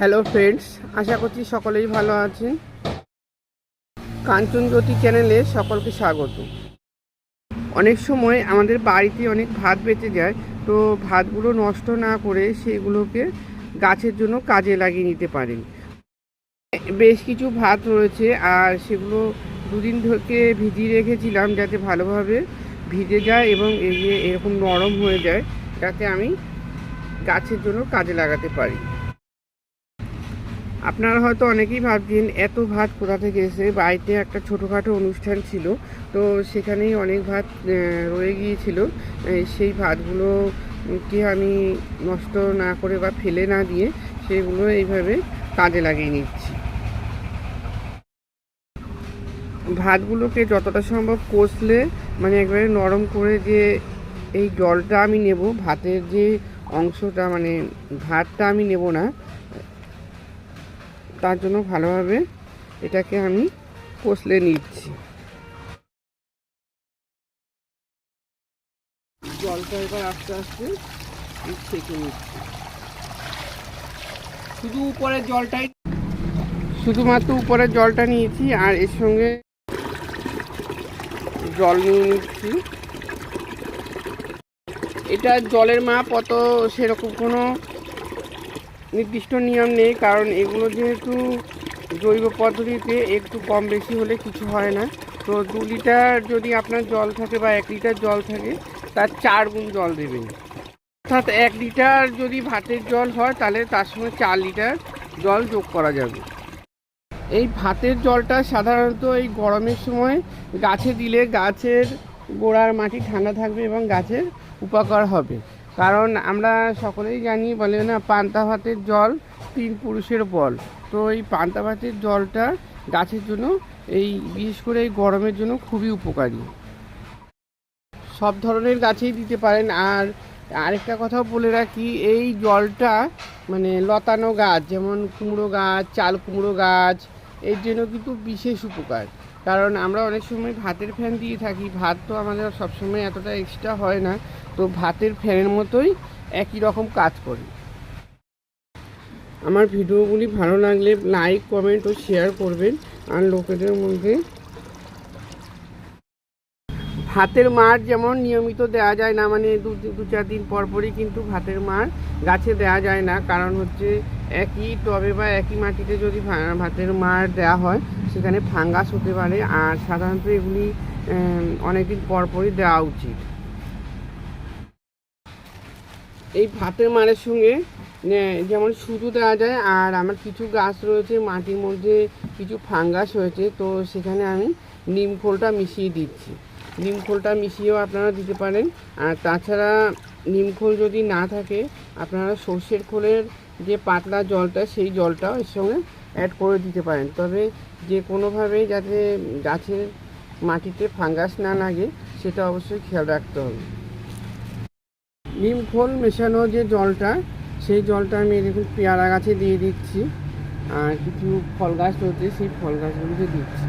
Hello friends আশা করছি সকলেই ভালো আছেন। কাঞ্চনজ্যোতি চ্যানেলে সকলকে স্বাগত। অনেক সময় আমাদের বাড়িতে অনেক ভাত বেঁচে যায়, তো ভাতগুলো নষ্ট না করে সেগুলোকে গাছের জন্য কাজে লাগিয়ে নিতে পারেন। বেশ কিছু ভাত রয়েছে, আর সেগুলো দুদিন থেকে ভিজিয়ে রেখেছিলাম যাতে ভালোভাবে ভিজে যায় এবং এরকম নরম হয়ে যায়, যাতে আমি গাছের জন্য কাজে লাগাতে পারি। আপনারা হয়তো অনেকেই ভাবছেন, এত ভাত কোথা থেকে এসে? বাড়িতে একটা ছোটোখাটো অনুষ্ঠান ছিল, তো সেখানেই অনেক ভাত রয়ে গিয়েছিল। সেই ভাতগুলোকে আমি নষ্ট না করে বা ফেলে না দিয়ে সেগুলো এইভাবে কাজে লাগিয়ে নিচ্ছি। ভাতগুলোকে যতটা সম্ভব কষলে মানে একবারে নরম করে যে এই জলটা আমি নেব, ভাতের যে অংশটা মানে ভাতটা আমি নেব না তার জন্য ভালোভাবে এটাকে আমি কষলে নিচ্ছি। জলটা এবার আস্তে আস্তে ছেঁকে নিচ্ছি। শুধু উপরের জলটাই শুধুমাত্র উপরের জলটা নিয়েছি আর এর সঙ্গে জল নিয়ে নিচ্ছি। এটা জলের মাপ অত সেরকম কোনো নির্দিষ্ট নিয়ম নেই, কারণ এগুলো যেহেতু জৈব পদ্ধতিতে একটু কম বেশি হলে কিছু হয় না। তো দু লিটার যদি আপনার জল থাকে বা এক লিটার জল থাকে, তার চার গুণ জল দেবেন। অর্থাৎ এক লিটার যদি ভাতের জল হয়, তাহলে তার সঙ্গে চার লিটার জল যোগ করা যাবে। এই ভাতের জলটা সাধারণত এই গরমের সময় গাছে দিলে গাছের গোড়ার মাটি ঠান্ডা থাকবে এবং গাছের উপকার হবে। কারণ আমরা সকলেই জানি, বলে না, পান্তা ভাতের জল তিন পুরুষের বল। তো এই পান্তা ভাতের জলটা গাছের জন্য, এই বিশেষ করে এই গরমের জন্য খুবই উপকারী। সব ধরনের গাছেই দিতে পারেন। আর আরেকটা কথা বলে রাখি, এই জলটা মানে লতানো গাছ, যেমন কুমড়ো গাছ, চাল কুমড়ো গাছ, এর জন্য কিন্তু বিশেষ উপকার। কারণ আমরা অনেক সময় ভাতের ফ্যান দিয়ে থাকি। ভাত তো আমাদের সবসময় এতটা এক্সট্রা হয় না। তো ভাতের ফ্যানের মতোই একই রকম কাজ করি। আমার ভিডিওগুলি ভালো লাগলে লাইক কমেন্ট ও শেয়ার করবেন আর লোকেদের মধ্যে। ভাতের মার যেমন নিয়মিত দেওয়া যায় না মানে দু দু চার দিন পর পরই কিন্তু ভাতের মার গাছে দেওয়া যায় না। কারণ হচ্ছে একই টবে বা একই মাটিতে যদি ভাতের মার দেওয়া হয় সেখানে ফাঙ্গাস হতে পারে, আর সাধারণত এগুলি অনেক দিন পর পরই দেওয়া উচিত। এই ভাতের মারের সঙ্গে যেমন শুধু দেওয়া যায়, আর আমার কিছু গাছ রয়েছে, মাটির মধ্যে কিছু ফাঙ্গাস হয়েছে, তো সেখানে আমি নিম খোলটা মিশিয়ে দিচ্ছি। নিম খোলটা মিশিয়েও আপনারা দিতে পারেন, আর তাছাড়া নিম খোল যদি না থাকে, আপনারা সর্ষের খোলের যে পাতলা জলটা, সেই জলটাও এর সঙ্গে অ্যাড করে দিতে পারেন। তবে যে কোনোভাবেই যাতে গাছের মাটিতে ফাঙ্গাস না লাগে, সেটা অবশ্যই খেয়াল রাখতে হবে। নিম খোল মেশানো যে জলটা, সেই জলটা আমি দেখুন পেয়ারা গাছে দিয়ে দিচ্ছি। আর কিছু ফল গাছ রয়েছে, সেই ফল গাছগুলোকে দিচ্ছি।